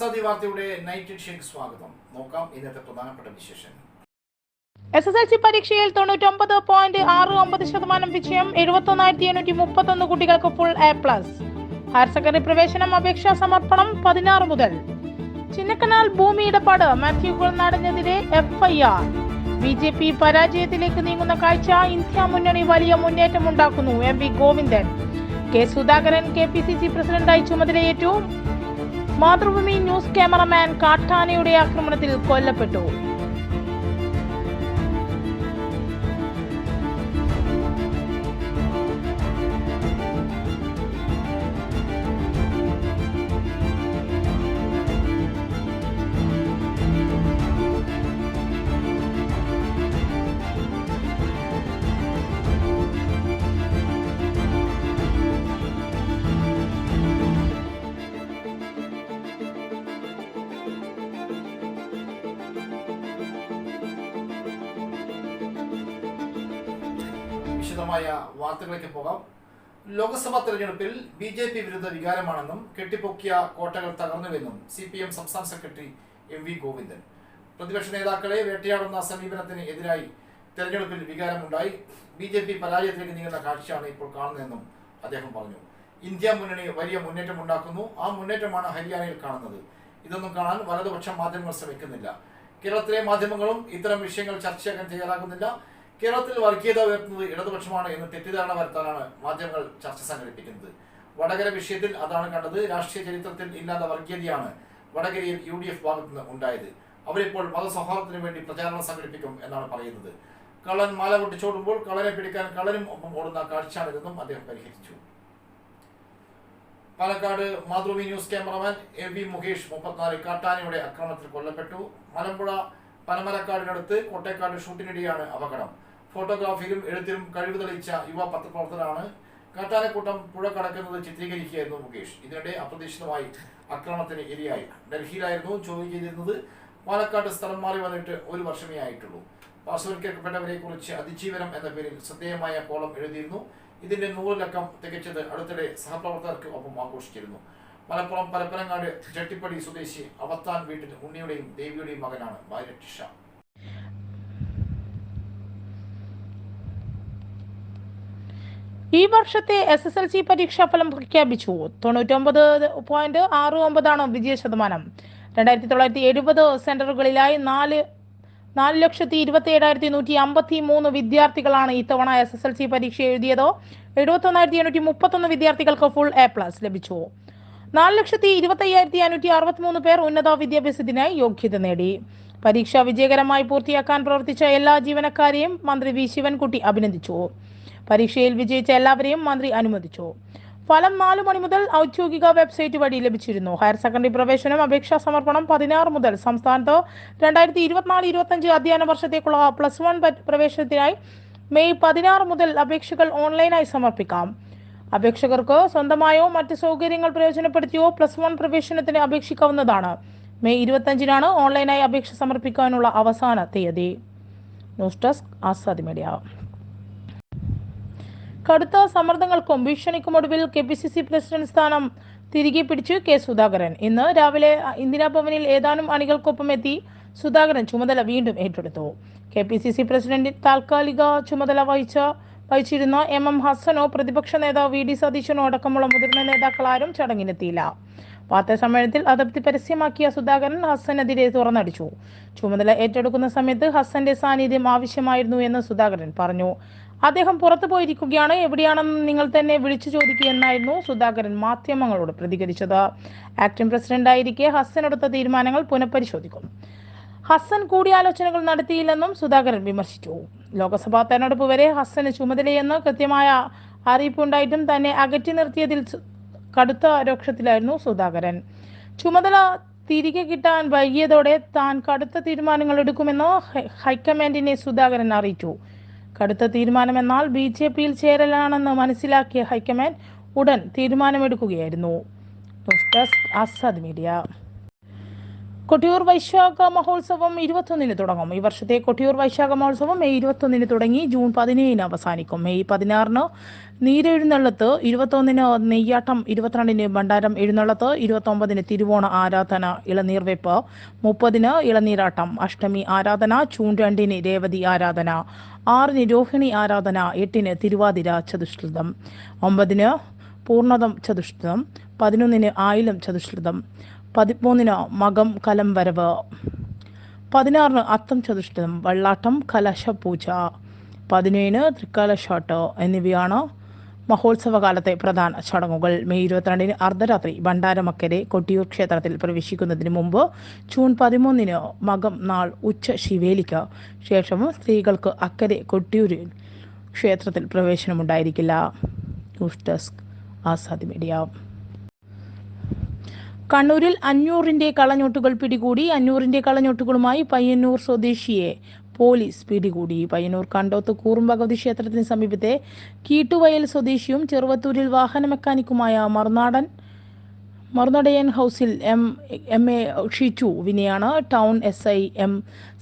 Azadi night എഡിഷനിലേക്ക് സ്വാഗതം. നോക്കാം ഇന്നത്തെ പ്രധാനപ്പെട്ട വിശേഷങ്ങൾ. എസ് എസ് എൽ സി പരീക്ഷയിൽ തൊണ്ണൂറ്റൊമ്പത് പോയിന്റ് ആറ് ഒമ്പത് ശതമാനം വിജയം എഴുപത്തൊന്നായിരത്തി എണ്ണൂറ്റി മുപ്പത്തൊന്ന് കുട്ടികൾക്ക് full A plus higher secondary പ്രവേശനം അപേക്ഷാ സമർപ്പണം പതിനാറ് മുതൽ. ചിന്നക്കനാൽ ഭൂമി ഇടപാട് മാത്യു കുളനാടിനെതിരെ എഫ്ഐആർ ബി ജെ പി പരാജയത്തിലേക്ക് നീങ്ങുന്ന കാഴ്ച ഇന്ത്യ മുന്നണി വലിയ മുന്നേറ്റം ഉണ്ടാക്കുന്നു. M V Govindan. K Sudhakaran K P C C പ്രസിഡന്റായി ചുമതലയേറ്റു. മാതൃഭൂമി ന്യൂസ് ക്യാമറമാൻ കാട്ടാനയുടെ ആക്രമണത്തിൽ കൊല്ലപ്പെട്ടു. വിശദമായ വാർത്തകളിലേക്ക് പോകാം. ലോക്സഭാ തെരഞ്ഞെടുപ്പിൽ ബി ജെ പി വിരുദ്ധ വികാരമാണെന്നും കെട്ടിപ്പൊക്കിയ കോട്ടകൾ തകർന്നുവെന്നും സി പി എം സംസ്ഥാന സെക്രട്ടറി എം വി ഗോവിന്ദൻ. പ്രതിപക്ഷ നേതാക്കളെ വേട്ടയാടുന്ന സമീപനത്തിന് എതിരായി തെരഞ്ഞെടുപ്പിൽ വികാരമുണ്ടായി. ബി ജെ പി പരാജയത്തിലേക്ക് നീങ്ങുന്ന കാഴ്ചയാണ് ഇപ്പോൾ കാണുന്നതെന്നും അദ്ദേഹം പറഞ്ഞു. ഇന്ത്യ മുന്നണി വലിയ മുന്നേറ്റം ഉണ്ടാക്കുന്നു. ആ മുന്നേറ്റമാണ് ഹരിയാനയിൽ കാണുന്നത്. ഇതൊന്നും കാണാൻ വലതുപക്ഷ മാധ്യമങ്ങൾ ശ്രമിക്കുന്നില്ല. കേരളത്തിലെ മാധ്യമങ്ങളും ഇത്തരം വിഷയങ്ങൾ ചർച്ചയാക്കാൻ തയ്യാറാകുന്നില്ല. കേരളത്തിൽ വർഗീയത ഉയർത്തുന്നത് ഇടതുപക്ഷമാണ് എന്ന് തെറ്റിദ്ധാരണ വരുത്താനാണ് മാധ്യമങ്ങൾ ചർച്ച സംഘടിപ്പിക്കുന്നത്. വടകര വിഷയത്തിൽ അതാണ് കണ്ടത്. രാഷ്ട്രീയ ചരിത്രത്തിൽ ഇല്ലാത്ത വർഗീയതയാണ് വടകരയിൽ യു ഡി എഫ് ഭാഗത്ത് നിന്ന് ഉണ്ടായത്. അവരിപ്പോൾ മതസൗഹാർദ്ദത്തിന് വേണ്ടി പ്രചാരണം സംഘടിപ്പിക്കും എന്നാണ് പറയുന്നത്. കള്ളൻ മാല പൊട്ടിച്ചോടുമ്പോൾ കള്ളനെ പിടിക്കാൻ കള്ളനും ഒപ്പം ഓടുന്ന കാഴ്ചയാണിതെന്നും അദ്ദേഹം പരിഹരിച്ചു. Palakkad Mathrubhumi news cameraman A V Mukesh മുപ്പത്തിനാല് കാട്ടാനയുടെ ആക്രമണത്തിൽ കൊല്ലപ്പെട്ടു. മലമ്പുഴ പനമരക്കാടിനടുത്ത് കോട്ടേക്കാട് ഷൂട്ടിനിടെയാണ് അപകടം. ഫോട്ടോഗ്രാഫിയിലും എഴുത്തിലും കഴിവ് തെളിയിച്ച യുവ പത്രപ്രവർത്തകരാണ്. കാട്ടാനക്കൂട്ടം പുഴ കടക്കുന്നത് ചിത്രീകരിക്കുകയായിരുന്നു മുകേഷ്. ഇതിനിടെ അപ്രതീക്ഷിതമായി ആക്രമണത്തിന് ഇരയായി. ഡൽഹിയിലായിരുന്നു ചോദ്യം ചെയ്തിരുന്നത്. പാലക്കാട് സ്ഥലം മാറി വന്നിട്ട് ഒരു വർഷമേ ആയിട്ടുള്ളൂ. പാർശ്വവൽക്കരിക്കപ്പെട്ടവരെ കുറിച്ച് അതിജീവനം എന്ന പേരിൽ ശ്രദ്ധേയമായ കോളം എഴുതിയിരുന്നു. ഇതിന്റെ നൂറിലക്കം തികച്ചത് അടുത്തിടെ സഹപ്രവർത്തകർക്ക് ഒപ്പം ആഘോഷിച്ചിരുന്നു. മലപ്പുറം പരപ്പനങ്ങാട് ജട്ടിപ്പടി സ്വദേശി അവത്താൻ വീട്ടിൽ ഉണ്ണിയുടെയും ദേവിയുടെയും മകനാണ് ഭാര്യ ടിഷ. ഈ വർഷത്തെ എസ് എസ് എൽ സി പരീക്ഷാഫലം പ്രഖ്യാപിച്ചു. തൊണ്ണൂറ്റൊമ്പത് പോയിന്റ് ആറ് ഒമ്പതാണ് വിജയ ശതമാനം. രണ്ടായിരത്തി തൊള്ളായിരത്തി എഴുപത് സെന്ററുകളിലായി നാല് നാല് ലക്ഷത്തി ഇരുപത്തി ഏഴായിരത്തി നൂറ്റി അമ്പത്തി മൂന്ന് വിദ്യാർത്ഥികളാണ് ഇത്തവണ എസ് എസ് എൽ സി പരീക്ഷ എഴുതിയത്. എഴുപത്തൊന്നായിരത്തി എണ്ണൂറ്റി മുപ്പത്തൊന്ന് വിദ്യാർത്ഥികൾക്ക് ഫുൾ എ പ്ലസ് ലഭിച്ചു. നാല് ലക്ഷത്തി ഇരുപത്തി അയ്യായിരത്തി അഞ്ഞൂറ്റി അറുപത്തി മൂന്ന് പേർ ഉന്നത വിദ്യാഭ്യാസത്തിനായി യോഗ്യത നേടി. പരീക്ഷ വിജയകരമായി പൂർത്തിയാക്കാൻ പ്രവർത്തിച്ച എല്ലാ ജീവനക്കാരെയും മന്ത്രി വി. ശിവൻകുട്ടി അഭിനന്ദിച്ചു. പരീക്ഷയിൽ വിജയിച്ച എല്ലാവരെയും മന്ത്രി അനുമോദിച്ചു. ഫലം നാലു മണി മുതൽ ഔദ്യോഗിക വെബ്സൈറ്റ് വഴി ലഭിച്ചിരുന്നു. ഹയർ സെക്കൻഡറി പ്രവേശനം അപേക്ഷാ സമർപ്പണം പതിനാറ് മുതൽ സംസ്ഥാനത്ത് രണ്ടായിരത്തി ഇരുപത്തിനാല് ഇരുപത്തഞ്ച് അധ്യയന വർഷത്തേക്കുള്ള പ്ലസ് വൺ പ്രവേശനത്തിനായി മെയ് പതിനാറ് മുതൽ അപേക്ഷകൾ ഓൺലൈനായി സമർപ്പിക്കാം. അപേക്ഷകർക്ക് സ്വന്തമായോ മറ്റ് സൗകര്യങ്ങൾ പ്രയോജനപ്പെടുത്തിയോ പ്ലസ് വൺ പ്രവേശനത്തിന് അപേക്ഷിക്കാവുന്നതാണ്. മെയ് ഇരുപത്തഞ്ചിനാണ് ഓൺലൈനായി അപേക്ഷ സമർപ്പിക്കാനുള്ള അവസാന തീയതി. News desk Azadi media. കടുത്ത സമ്മർദ്ദങ്ങൾക്കും ഭീഷണിക്കും ഒടുവിൽ K P C C president സ്ഥാനം തിരികെ പിടിച്ചു കെ സുധാകരൻ. ഇന്ന് രാവിലെ ഇന്ദിരാഭവനിൽ ഏതാനും അണികൾക്കൊപ്പം എത്തി സുധാകരൻ ചുമതല വീണ്ടും ഏറ്റെടുത്തു. K P C C president താൽക്കാലിക ചുമതല വഹിച്ച വഹിച്ചിരുന്ന എം എം ഹസനോ പ്രതിപക്ഷ നേതാവ് വി ഡി സതീശനോ അടക്കമുള്ള മുതിർന്ന നേതാക്കൾ ആരും ചടങ്ങിനെത്തിയില്ല. സമ്മേളനത്തിൽ അതൃപ്തി പരസ്യമാക്കിയ സുധാകരൻ ഹസനെതിരെ തുറന്നടിച്ചു. ചുമതല ഏറ്റെടുക്കുന്ന സമയത്ത് ഹസന്റെ സാന്നിധ്യം ആവശ്യമായിരുന്നു എന്ന് സുധാകരൻ പറഞ്ഞു. അദ്ദേഹം പുറത്തു പോയിരിക്കുകയാണ്. എവിടെയാണെന്ന് നിങ്ങൾ തന്നെ വിളിച്ചു ചോദിക്കുകയെന്നായിരുന്നു സുധാകരൻ മാധ്യമങ്ങളോട് പ്രതികരിച്ചത്. ആക്ടിംഗ് പ്രസിഡന്റായിരിക്കെ ഹസ്സൻ എടുത്ത തീരുമാനങ്ങൾ പുനഃപരിശോധിക്കും. ഹസ്സൻ കൂടിയാലോചനകൾ നടത്തിയില്ലെന്നും സുധാകരൻ വിമർശിച്ചു. ലോക്സഭാ തെരഞ്ഞെടുപ്പ് വരെ ഹസന് ചുമതലയെന്ന് കൃത്യമായ അറിയിപ്പുണ്ടായിട്ടും തന്നെ അകറ്റി നിർത്തിയതിൽ കടുത്ത രോക്ഷത്തിലായിരുന്നു സുധാകരൻ. ചുമതല തിരികെ കിട്ടാൻ വൈകിയതോടെ താൻ കടുത്ത തീരുമാനങ്ങൾ എടുക്കുമെന്ന് ഹൈക്കമാൻഡിനെ സുധാകരൻ അറിയിച്ചു. കടുത്ത തീരുമാനമെന്നാൽ ബി ജെ പിയിൽ ചേരലാണെന്ന് മനസ്സിലാക്കിയ ഹൈക്കമാൻഡ് ഉടൻ തീരുമാനമെടുക്കുകയായിരുന്നു. News desk Azad media. Kottiyoor Vaishakha മഹോത്സവം ഇരുപത്തൊന്നിന് തുടങ്ങും. ഈ വർഷത്തെ കൊട്ടിയൂർ വൈശാഖ മഹോത്സവം മെയ് ഇരുപത്തൊന്നിന് തുടങ്ങി ജൂൺ പതിനേഴിന് അവസാനിക്കും. മെയ് പതിനാറിന് നീരെഴുന്നള്ളത്ത് ഇരുപത്തൊന്നിന് നെയ്യാട്ടം ഇരുപത്തിരണ്ടിന് ഭണ്ഡാരം എഴുന്നള്ളത്ത് ഇരുപത്തൊമ്പതിന് തിരുവോണ ആരാധന ഇളനീർവെപ്പ് മുപ്പതിന് ഇളനീരാട്ടം അഷ്ടമി ആരാധന ജൂൺ രണ്ടിന് രേവതി ആരാധന ആറിന് രോഹിണി ആരാധന എട്ടിന് തിരുവാതിര ചതുശ്രുതം ഒമ്പതിന് പൂർണതം ചതുശ്രുതം പതിനൊന്നിന് ആയിലം ചതുശ്രുതം പതിമൂന്നിന് മകം കലം വരവ്. പതിനാറിന് അത്തം ചതുഷ്ടം വെള്ളാട്ടം കലശപൂജ. പതിനേഴിന് തൃക്കലശാട്ട് എന്നിവയാണ് മഹോത്സവകാലത്തെ പ്രധാന ചടങ്ങുകൾ. മെയ് ഇരുപത്തിരണ്ടിന് അർദ്ധരാത്രി ഭണ്ഡാരമക്കരെ കൊട്ടിയൂർ ക്ഷേത്രത്തിൽ പ്രവേശിക്കുന്നതിന് മുമ്പ് ജൂൺ പതിമൂന്നിന് മകം നാൾ ഉച്ച ശിവേലിക്ക് ശേഷം സ്ത്രീകൾക്ക് അക്കരെ കൊട്ടിയൂരിൽ ക്ഷേത്രത്തിൽ പ്രവേശനമുണ്ടായിരിക്കില്ല. News desk Azad media. കണ്ണൂരിൽ അഞ്ഞൂറിന്റെ കളഞ്ഞോട്ടുകൾ പിടികൂടി. അഞ്ഞൂറിന്റെ കളഞ്ഞോട്ടുകളുമായി പയ്യന്നൂർ സ്വദേശിയെ പോലീസ് പിടികൂടി. പയ്യന്നൂർ കണ്ടോത്ത് കൂറും ഭഗവതി ക്ഷേത്രത്തിന് സമീപത്തെ കീട്ടുവയൽ സ്വദേശിയും ചെറുവത്തൂരിൽ വാഹന മെക്കാനിക്കുമായ മറുനാടൻ മറുനടയൻ ഹൗസിൽ എം എം എ ഷിറ്റു വിനെയാണ് town S I M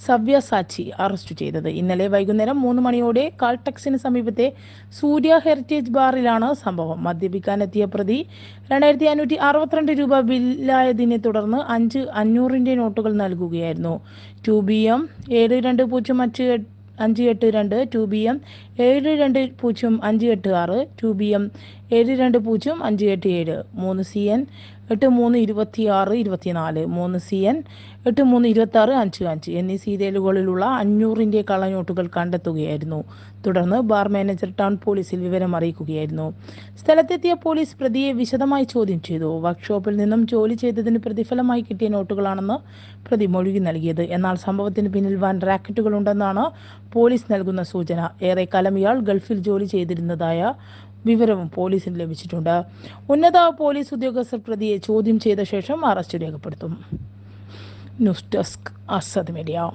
Savyasachi arrest ചെയ്തത്. ഇന്നലെ വൈകുന്നേരം മൂന്ന് മണിയോടെ കാൾടെക്സിന് സമീപത്തെ സൂര്യ ഹെറിറ്റേജ് ബാറിലാണ് സംഭവം. മദ്യപിക്കാനെത്തിയ പ്രതി രണ്ടായിരത്തി അഞ്ഞൂറ്റി അറുപത്തിരണ്ട് രൂപ ബില്ലായതിനെ തുടർന്ന് അഞ്ച് അഞ്ഞൂറിന്റെ നോട്ടുകൾ നൽകുകയായിരുന്നു. ടു ബി എം ഏഴ് രണ്ട് പൂജ്യം അഞ്ച് അഞ്ച് എട്ട് രണ്ട് ടു ബി എം ഏഴ് രണ്ട് പൂജ്യം അഞ്ച് എട്ട് ആറ് ടു ബി എം ഏഴ് രണ്ട് പൂജ്യം അഞ്ച് എട്ട് ഏഴ്. മൂന്ന് സി എൻ എട്ട് മൂന്ന് ഇരുപത്തി ആറ് ഇരുപത്തിനാല്. മൂന്ന് സി എൻ എട്ട് മൂന്ന് ഇരുപത്തി ആറ് അഞ്ച് അഞ്ച്. എന്നീ സീരിയലുകളിലുള്ള അഞ്ഞൂറിന്റെ കള്ളനോട്ടുകൾ കണ്ടെത്തുകയായിരുന്നു. തുടർന്ന് ബാർ മാനേജർ ടൗൺ പോലീസിൽ വിവരം അറിയിക്കുകയായിരുന്നു. സ്ഥലത്തെത്തിയ പോലീസ് പ്രതിയെ വിശദമായി ചോദ്യം ചെയ്തു. വർക്ക്ഷോപ്പിൽ നിന്നും ജോലി ചെയ്തതിന് പ്രതിഫലമായി കിട്ടിയ നോട്ടുകളാണെന്ന് പ്രതി മൊഴി നൽകിയത്. എന്നാൽ സംഭവത്തിന് പിന്നിൽ വൻ റാക്കറ്റുകൾ ഉണ്ടെന്നാണ് പോലീസ് നൽകുന്ന സൂചന. ഏറെക്കാലം ഇയാൾ ഗൾഫിൽ ജോലി ചെയ്തിരുന്നതായ വിവരവും പോലീസിന് ലഭിച്ചിട്ടുണ്ട്. ഉന്നത പോലീസ് ഉദ്യോഗസ്ഥർ പ്രതിയെ ചോദ്യം ചെയ്ത ശേഷം അറസ്റ്റ് രേഖപ്പെടുത്തും. News desk Asad media.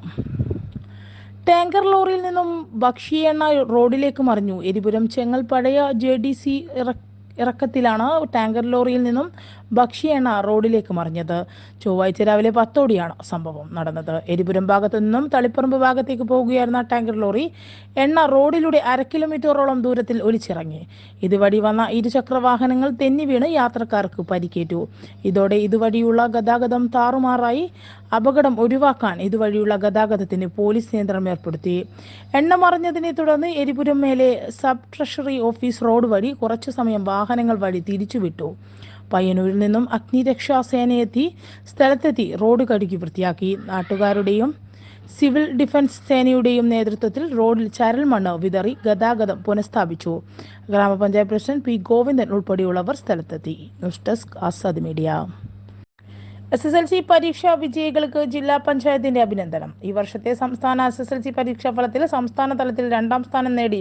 Tanker ലോറിയിൽ നിന്നും ഭക്ഷ്യ എണ്ണ റോഡിലേക്ക് മറിഞ്ഞു. എരിപുരം ചെങ്ങൽ പഴയ ജെ ഡി സി ഇറക്കത്തിലാണ് ടാങ്കർ ലോറിയിൽ നിന്നും ഭക്ഷ്യ എണ്ണ റോഡിലേക്ക് മറിഞ്ഞത്. ചൊവ്വാഴ്ച രാവിലെ പത്തോടെയാണ് സംഭവം നടന്നത്. എരിപുരം ഭാഗത്തു നിന്നും തളിപ്പറമ്പ് ഭാഗത്തേക്ക് പോകുകയായിരുന്ന ടാങ്കർ ലോറി എണ്ണ റോഡിലൂടെ അര കിലോമീറ്ററോളം ദൂരത്തിൽ ഒലിച്ചിറങ്ങി. ഇതുവഴി വന്ന ഇരുചക്ര വാഹനങ്ങൾ തെന്നി വീണ് യാത്രക്കാർക്ക് പരിക്കേറ്റു. ഇതോടെ ഇതുവഴിയുള്ള ഗതാഗതം താറുമാറായി. അപകടം ഒഴിവാക്കാൻ ഇതുവഴിയുള്ള ഗതാഗതത്തിന് പോലീസ് നിയന്ത്രണം ഏർപ്പെടുത്തി. എണ്ണ മറിഞ്ഞതിനെ തുടർന്ന് എരിപുരം മേലെ സബ് ട്രഷറി ഓഫീസ് റോഡ് വഴി കുറച്ചു സമയം വാഹനങ്ങൾ വഴി തിരിച്ചുവിട്ടു. പയ്യന്നൂരിൽ നിന്നും അഗ്നിരക്ഷാസേനയെത്തി സ്ഥലത്തെത്തി റോഡ് കഴുകി വൃത്തിയാക്കി. നാട്ടുകാരുടെയും സിവിൽ ഡിഫൻസ് സേനയുടെയും നേതൃത്വത്തിൽ റോഡിൽ ചരൽ മണ്ണ് വിതറി ഗതാഗതം പുനഃസ്ഥാപിച്ചു. ഗ്രാമപഞ്ചായത്ത് പ്രസിഡന്റ് പി ഗോവിന്ദൻ ഉൾപ്പെടെയുള്ളവർ സ്ഥലത്തെത്തി. News desk Azad media. S S L C പരീക്ഷാ വിജയികൾക്ക് ജില്ലാ പഞ്ചായത്തിന്റെ അഭിനന്ദനം. ഈ വർഷത്തെ സംസ്ഥാന എസ് എസ് എൽ സി പരീക്ഷാ ഫലത്തിൽ സംസ്ഥാന തലത്തിൽ രണ്ടാം സ്ഥാനം നേടി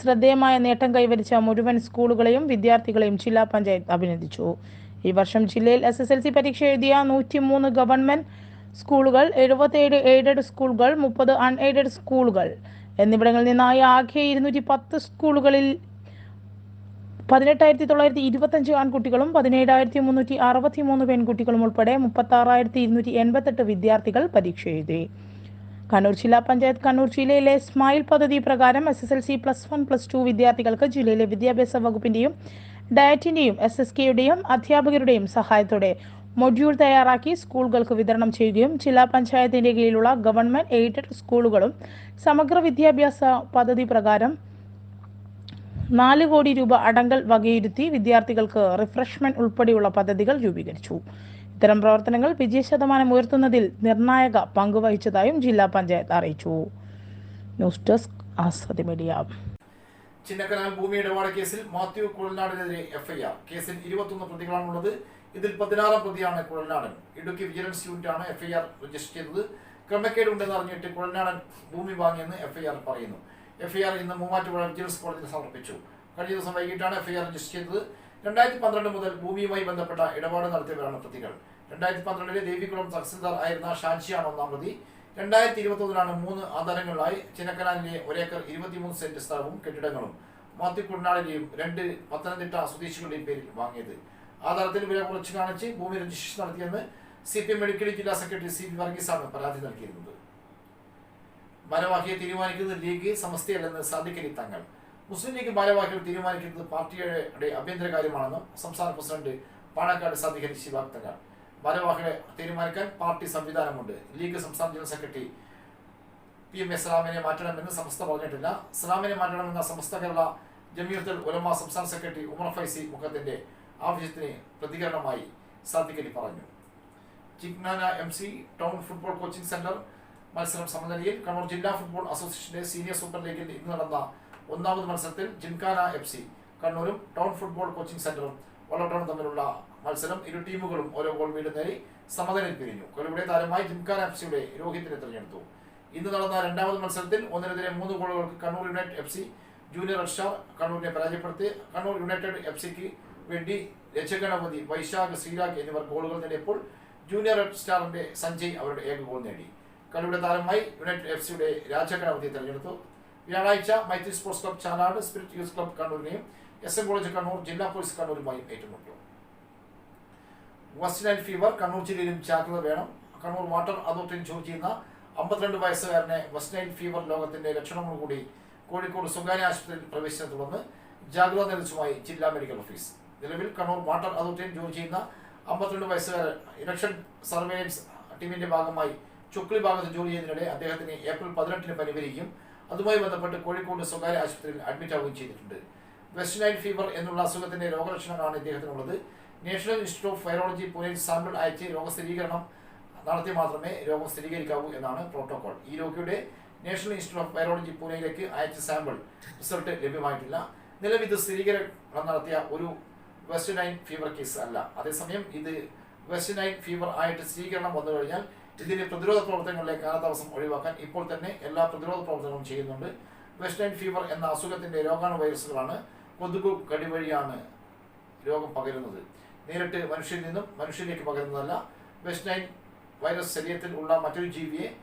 ശ്രദ്ധേയമായ നേട്ടം കൈവരിച്ച മുഴുവൻ സ്കൂളുകളെയും വിദ്യാർത്ഥികളെയും ജില്ലാ പഞ്ചായത്ത് അഭിനന്ദിച്ചു. ഈ വർഷം ജില്ലയിൽ എസ് എസ് എൽ സി പരീക്ഷ എഴുതിയ നൂറ്റി മൂന്ന് ഗവൺമെന്റ് സ്കൂളുകൾ എഴുപത്തേഴ് എയ്ഡഡ് സ്കൂളുകൾ മുപ്പത് അൺഎയ്ഡഡ് സ്കൂളുകൾ. എന്നിവിടങ്ങളിൽ നിന്നായി ആകെ ഇരുന്നൂറ്റി പത്ത് സ്കൂളുകളിൽ പതിനെട്ടായിരത്തി തൊള്ളായിരത്തി ഇരുപത്തഞ്ച് ആൺകുട്ടികളും പതിനേഴായിരത്തി മുന്നൂറ്റി അറുപത്തി മൂന്ന് പെൺകുട്ടികളും ഉൾപ്പെടെ മുപ്പത്തി ആറായിരത്തി ഇരുന്നൂറ്റി എൺപത്തെട്ട് വിദ്യാർത്ഥികൾ പരീക്ഷ എഴുതി. കണ്ണൂർ ജില്ലാ പഞ്ചായത്ത് കണ്ണൂർ ജില്ലയിലെ സ്മൈൽ പദ്ധതി പ്രകാരം S S L C plus one plus two വിദ്യാർത്ഥികൾക്ക് ജില്ലയിലെ വിദ്യാഭ്യാസ വകുപ്പിന്റെയും ഡയറ്റിന്റെയും എസ് എസ് കെയുടെയും അധ്യാപകരുടെയും സഹായത്തോടെ മൊഡ്യൂൾ തയ്യാറാക്കി സ്കൂളുകൾക്ക് വിതരണം ചെയ്യുകയും ജില്ലാ പഞ്ചായത്തിന്റെ കീഴിലുള്ള ഗവൺമെന്റ് എയ്ഡഡ് സ്കൂളുകളും സമഗ്ര വിദ്യാഭ്യാസ പദ്ധതി പ്രകാരം നാല് കോടി രൂപ അടങ്കൽ വകയിരുത്തി വിദ്യാർത്ഥികൾക്ക് റിഫ്രഷ്മെന്റ് ഉൾപ്പെടെയുള്ള പദ്ധതികൾ രൂപീകരിച്ചു. ഇത്തരം പ്രവർത്തനങ്ങൾ വിജയശതമാനം ഉയർത്തുന്നതിൽ നിർണായക പങ്കുവഹിച്ചതായും ജില്ലാ പഞ്ചായത്ത് അറിയിച്ചു. News desk Aswathi media. Chinnakanal ഭൂമി ഇടപാട് കേസിൽ മാത്യു കുഴൽനാടിനെതിരെ എഫ്ഐആർ. കേസിൽ ഇരുപത്തൊന്ന് പ്രതികളാണുള്ളത്. ഇതിൽ പതിനാറാം പ്രതിയാണ് കുഴൽനാടൻ. ഇടുക്കി വിജിലൻസ് യൂണിറ്റാണ് എഫ്ഐആർ രജിസ്റ്റർ ചെയ്തത്. ക്രമക്കേട് ഉണ്ടെന്ന് അറിഞ്ഞിട്ട് കുഴൽനാടൻ ഭൂമി വാങ്ങിയെന്ന് എഫ്ഐആർ പറയുന്നു. എഫ്ഐആർ ഇന്ന് മൂവാറ്റുപുഴ വിജിലൻസ് കോടതിയിൽ സമർപ്പിച്ചു. കഴിഞ്ഞ ദിവസം വൈകിട്ടാണ് എഫ്ഐആർ രജിസ്റ്റർ ചെയ്തത്. രണ്ടായിരത്തി പന്ത്രണ്ട് മുതൽ ഭൂമിയുമായി ബന്ധപ്പെട്ട ഇടപാട് നടത്തിയവരാണ് പ്രതികൾ. രണ്ടായിരത്തി പന്ത്രണ്ടിലെ ദേവികുളം തഹസിൽദാർ ആയിരുന്ന ഷാൻഷിയാണ് ഒന്നാം പ്രതി. രണ്ടായിരത്തി ഇരുപത്തൊന്നിലാണ് മൂന്ന് ആധാരങ്ങളിലായി ചിന്നക്കനാലിലെ ഒരേക്കർ ഇരുപത്തിമൂന്ന് സെന്റ് സ്ഥലവും കെട്ടിടങ്ങളും മാത്യു രണ്ട് പത്തനംതിട്ട സ്വദേശികളുടെയും പേരിൽ വാങ്ങിയത്. ആധാരത്തിൽ വില കുറച്ച് കാണിച്ച് ഭൂമി രജിസ്ട്രേഷൻ നടത്തിയെന്ന് സി പി എം മെഡിക്കൽ ജില്ലാ സെക്രട്ടറി സി പി വർഗീസാണ് പരാതി നൽകിയിരുന്നത്. ഭാരവാഹിയെ തീരുമാനിക്കുന്നത് ലീഗ് സമസ്തയല്ലെന്ന് സാദിഖലി തങ്ങൾ. മുസ്ലിം ലീഗ് ഭാരവാഹികൾ തീരുമാനിക്കുന്നത് പാർട്ടിയുടെ ആഭ്യന്തര കാര്യമാണെന്നും സംസ്ഥാന പ്രസിഡന്റ് പാണക്കാട് സാദിഖലി ശിവാബ് ഭാരവാഹികളെ തീരുമാനിക്കാൻ പാർട്ടി സംവിധാനമുണ്ട്. ലീഗ് സംസ്ഥാന general secretary P M S സലാമിനെ മാറ്റണമെന്ന് സമസ്ത പറഞ്ഞിട്ടില്ല. സലാമിനെ മാറ്റണമെന്ന സമസ്ത കേരള ജമിയത്തുൽ ഉലമ സംസ്ഥാന സെക്രട്ടറി ഉമർ ഫൈസി മുഖത്തിന്റെ ആവശ്യത്തിന് പ്രതികരണമായി സാദിഖലി പറഞ്ഞു. ചിഗ്നാന M C town football coaching centre മത്സരം സമനിലയിൽ കണ്ണൂർ ജില്ലാ ഫുട്ബോൾ അസോസിയേഷന്റെ സീനിയർ സൂപ്പർ ലീഗിൽ ഇന്ന് നടന്ന ഒന്നാമത് മത്സരത്തിൽ ജിംഖാന എഫ് സി കണ്ണൂരും ടൗൺ ഫുട്ബോൾ കോച്ചിംഗ് സെന്ററും വള്ളട്ടോണും തമ്മിലുള്ള മത്സരം ഇരു ടീമുകളും ഓരോ ഗോൾ വീട് നേടി സമനിലയിൽ പിരിഞ്ഞു. കളിയുടെ താരമായി ജിംഖാന എഫ് സിയുടെ രോഹിത്തിനെ തിരഞ്ഞെടുത്തു. ഇന്ന് നടന്ന രണ്ടാമത് മത്സരത്തിൽ ഒന്നിനെതിരെ മൂന്ന് ഗോളുകൾക്ക് Kannur united F C junior റഷാർ കണ്ണൂരിനെ പരാജയപ്പെടുത്തി. കണ്ണൂർ യുണൈറ്റഡ് എഫ് സിക്ക് വേണ്ടി രക്ഷഗണപതി വൈശാഖ് ശ്രീരാഗ് എന്നിവർ ഗോളുകൾ നേടിയപ്പോൾ ജൂനിയർ സ്റ്റാറിന്റെ സഞ്ജയ് അവരുടെ ഏക ഗോൾ നേടി. കളിയുടെ താരമായി യുണൈറ്റഡ് എഫ് സിയുടെ രാജഗണപതിയെ തെരഞ്ഞെടുത്തു. വ്യാഴാഴ്ച Maitri sports club Chalad spirit youth club കണ്ണൂരിനെയും S M college Kannur ജില്ലാ പോലീസ് കണ്ണൂരുമായും ഏറ്റുമുട്ടും. വെസ്റ്റ് നൈൽ ഫീവർ കണ്ണൂർ ജില്ലയിലും ജാഗ്രത വേണം. കണ്ണൂർ വാട്ടർ അതോറിറ്റിയിൽ ജോലി ചെയ്യുന്ന അമ്പത്തിരണ്ട് വയസ്സുകാരനെ വെസ്റ്റ് നൈൽ ഫീവർ രോഗത്തിന്റെ ലക്ഷണങ്ങളോടുകൂടി കോഴിക്കോട് സ്വകാര്യ ആശുപത്രിയിൽ പ്രവേശിച്ചതിനെ തുടർന്ന് ജാഗ്രത നിർദ്ദേശവുമായി ജില്ലാ മെഡിക്കൽ ഓഫീസ്. നിലവിൽ കണ്ണൂർ വാട്ടർ അതോറിറ്റിയിൽ ജോലി ചെയ്യുന്ന അമ്പത്തിരണ്ട് വയസ്സുകാരൻ ഇലക്ഷൻ സർവേലൻസ് ടീമിന്റെ ഭാഗമായി ചുക്ലി ഭാഗത്ത് ജോലി ചെയ്യുന്നതിനിടെ അദ്ദേഹത്തിന് ഏപ്രിൽ പതിനെട്ടിന് പനി വരികയും അതുമായി ബന്ധപ്പെട്ട് കോഴിക്കോട് സ്വകാര്യ ആശുപത്രിയിൽ അഡ്മിറ്റ് ആവുകയും ചെയ്തിട്ടുണ്ട്. വെസ്റ്റ് നൈൽ ഫീവർ എന്നുള്ള അസുഖത്തിന്റെ രോഗലക്ഷണങ്ങളാണ് ഇദ്ദേഹത്തിനുള്ളത്. നാഷണൽ ഇൻസ്റ്റിറ്റ്യൂട്ട് ഓഫ് വൈറോളജി പൂനെയിൽ സാമ്പിൾ അയച്ച് രോഗസ്ഥിരീകരണം നടത്തി മാത്രമേ രോഗം സ്ഥിരീകരിക്കാവൂ എന്നാണ് പ്രോട്ടോകോൾ ഈ രോഗിയുടെ നാഷണൽ ഇൻസ്റ്റിറ്റ്യൂട്ട് ഓഫ് വൈറോളജി പൂനെയിലേക്ക് അയച്ച സാമ്പിൾ റിസൾട്ട് ലഭ്യമായിട്ടില്ല. നിലവിൽ ഇത് സ്ഥിരീകരണം നടത്തിയ ഒരു വെസ്റ്റ് നൈൻ ഫീവർ കേസ് അല്ല. അതേസമയം ഇത് വെസ്റ്റ് നൈൻ ഫീവർ ആയിട്ട് സ്ഥിരീകരണം വന്നു കഴിഞ്ഞാൽ ഇതിന്റെ പ്രതിരോധ പ്രവർത്തനങ്ങളിലെ കാലതാമസം ഒഴിവാക്കാൻ ഇപ്പോൾ തന്നെ എല്ലാ പ്രതിരോധ പ്രവർത്തനങ്ങളും ചെയ്യുന്നുണ്ട്. വെസ്റ്റേൺ ഫീവർ എന്ന അസുഖത്തിന്റെ രോഗാണു വൈറസുകളാണ് കൊതുകു കടി വഴിയാണ് രോഗം പകരുന്നത്. നേരിട്ട് മനുഷ്യരിൽ നിന്നും മനുഷ്യരിലേക്ക് പകരുന്നതല്ല. വെസ്റ്റ് നൈൻ വൈറസ് ശരീരത്തിൽ ഉള്ള മറ്റൊരു ജീവിയെ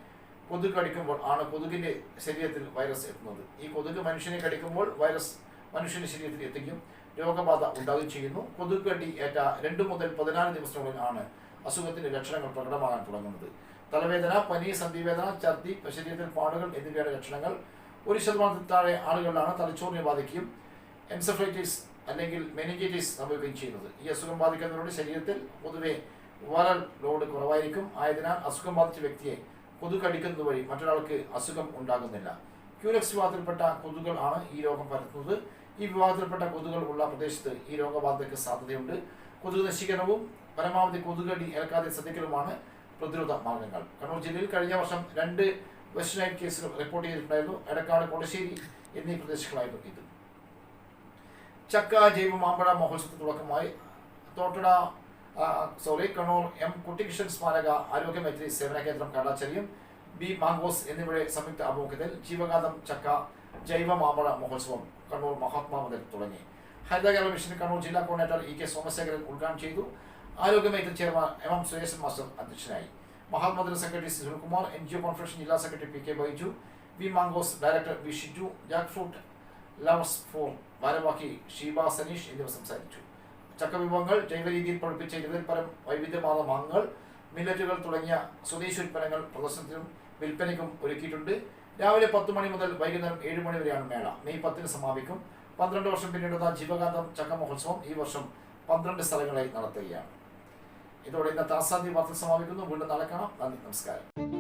കൊതുക് കടിക്കുമ്പോൾ ആണ് കൊതുകിന്റെ ശരീരത്തിൽ വൈറസ് എത്തുന്നത്. ഈ കൊതുക് മനുഷ്യനെ കടിക്കുമ്പോൾ വൈറസ് മനുഷ്യന്റെ ശരീരത്തിൽ എത്തിക്കും. രോഗബാധ ഉണ്ടാവുകയും ചെയ്യുന്നു. കൊതുക് കടി ഏറ്റ രണ്ട് മുതൽ പതിനാല് ദിവസങ്ങളിൽ ആണ് അസുഖത്തിന്റെ ലക്ഷണങ്ങൾ പ്രകടമാകാൻ തുടങ്ങുന്നത്. തലവേദന പനി സന്ധിവേദന ഛർദി ശരീരത്തിൽ പാടുകൾ എന്നിവയുടെ ലക്ഷണങ്ങൾ. ഒരു ശതമാനത്തിൽ താഴെ ആളുകളിലാണ് തലച്ചോറിനെ ബാധിക്കുകയും എൻസഫ്ലൈറ്റിസ് അല്ലെങ്കിൽ മെനിഞ്ചൈറ്റിസ് സംഭവിക്കുകയും ചെയ്യുന്നത്. ഈ അസുഖം ബാധിക്കുന്നവരുടെ ശരീരത്തിൽ പൊതുവെ വരൽ ലോഡ് കുറവായിരിക്കും. ആയതിനാൽ അസുഖം ബാധിച്ച വ്യക്തിയെ കൊതുക് കടിക്കുന്നത് വഴി മറ്റൊരാൾക്ക് അസുഖം ഉണ്ടാകുന്നില്ല. ക്യൂലക്സ് വിഭാഗത്തിൽപ്പെട്ട കൊതുകൾ ആണ് ഈ രോഗം പരത്തുന്നത്. ഈ വിഭാഗത്തിൽപ്പെട്ട കൊതുകുകൾ ഉള്ള പ്രദേശത്ത് ഈ രോഗബാധയ്ക്ക് സാധ്യതയുണ്ട്. കൊതുക് നശീകരണവും പരമാവധി കൊതുകടി ഏൽക്കാതെ ശ്രദ്ധിക്കലുമാണ് പ്രതിരോധ മാർഗങ്ങൾ. കണ്ണൂർ ജില്ലയിൽ കഴിഞ്ഞ വർഷം രണ്ട് വെസ്റ്റ് കേസുകൾ റിപ്പോർട്ട് ചെയ്തിട്ടുണ്ടായിരുന്നു. എടക്കാട് കൊടശ്ശേരി എന്നീ പ്രദേശങ്ങളായിരുന്നു ഇത്. ചക്ക ജൈവ മാമ്പഴ മഹോത്സവത്തിന് തുടക്കമായി. തോട്ടട സോറി കണ്ണൂർ എം കുട്ടികൃഷ്ണൻ സ്മാരക ആരോഗ്യമൈത്രി സേവന കേന്ദ്രം കാടാച്ചേരിയും ബി മാങ്കോസ് എന്നിവയുടെ സംയുക്ത ആഭിമുഖ്യത്തിൽ ജീവകാന്തം ചക്ക ജൈവ മാമ്പഴ മഹോത്സവം കണ്ണൂർ മഹാത്മാ മുതൽ തുടങ്ങി. ഹരിത കേരള മിഷൻ കണ്ണൂർ ജില്ലാ കോർഡിനേറ്റർ ഇ കെ സോമശേഖരൻ ഉദ്ഘാടനം ചെയ്തു. Arogyamaithri chairman M M Sureshan master അധ്യക്ഷനായി. മഹാത്മദിന secretary Sunilkumar N G O conference ജില്ലാ secretary P K Baiju V mangoes director V Shiju jack fruit lovers for ഭാരവാഹി ഷീബ സനീഷ് എന്നിവർ സംസാരിച്ചു. ചക്ക വിഭവങ്ങൾ ജൈവ രീതിയിൽ പഠിപ്പിച്ച ഇരുപതിൽ വൈവിധ്യമാർന്ന മാങ്ങകൾ മില്ലറ്റുകൾ തുടങ്ങിയ സ്വദേശി ഉൽപ്പന്നങ്ങൾ പ്രദർശനത്തിനും വിൽപ്പനയ്ക്കും ഒരുക്കിയിട്ടുണ്ട്. രാവിലെ പത്ത് മണി മുതൽ വൈകുന്നേരം ഏഴ് മണി വരെയാണ് മേള. മെയ് പത്തിന് സമാപിക്കും. പന്ത്രണ്ട് വർഷം പിന്നിടുന്ന ജീവകാന്തം ചക്ക മഹോത്സവം ഈ വർഷം പന്ത്രണ്ട് സ്ഥലങ്ങളായി നടത്തുകയാണ്. ഇതോടെ ഇന്നത്തെ ആസാദി വാർത്ത സമാപിക്കുന്നു. വീണ്ടും നാളെ കാണാം. നന്ദി നമസ്കാരം.